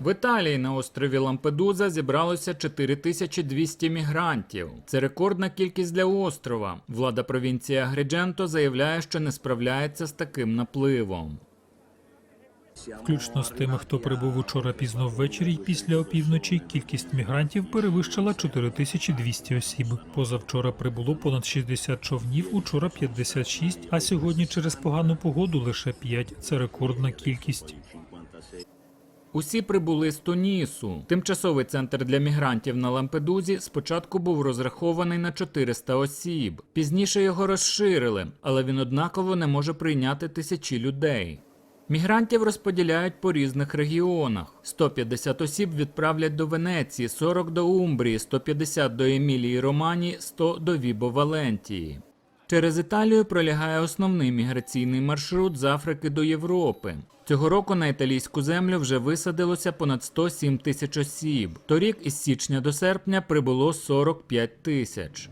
В Італії на острові Лампедуза зібралося 4200 мігрантів. Це рекордна кількість для острова. Влада провінції Агрідженто заявляє, що не справляється з таким напливом. Включно з тими, хто прибув учора пізно ввечері й після опівночі, кількість мігрантів перевищила 4200 осіб. Позавчора прибуло понад 60 човнів, учора 56, а сьогодні через погану погоду лише 5. Це рекордна кількість. Усі прибули з Тунісу. Тимчасовий центр для мігрантів на Лампедузі спочатку був розрахований на 400 осіб. Пізніше його розширили, але він однаково не може прийняти тисячі людей. Мігрантів розподіляють по різних регіонах. 150 осіб відправлять до Венеції, 40 до Умбрії, 150 до Емілії Романі, 100 до Вібо Валентії. Через Італію пролягає основний міграційний маршрут з Африки до Європи. Цього року на італійську землю вже висадилося понад 107 тисяч осіб. Торік із січня до серпня прибуло 45 тисяч.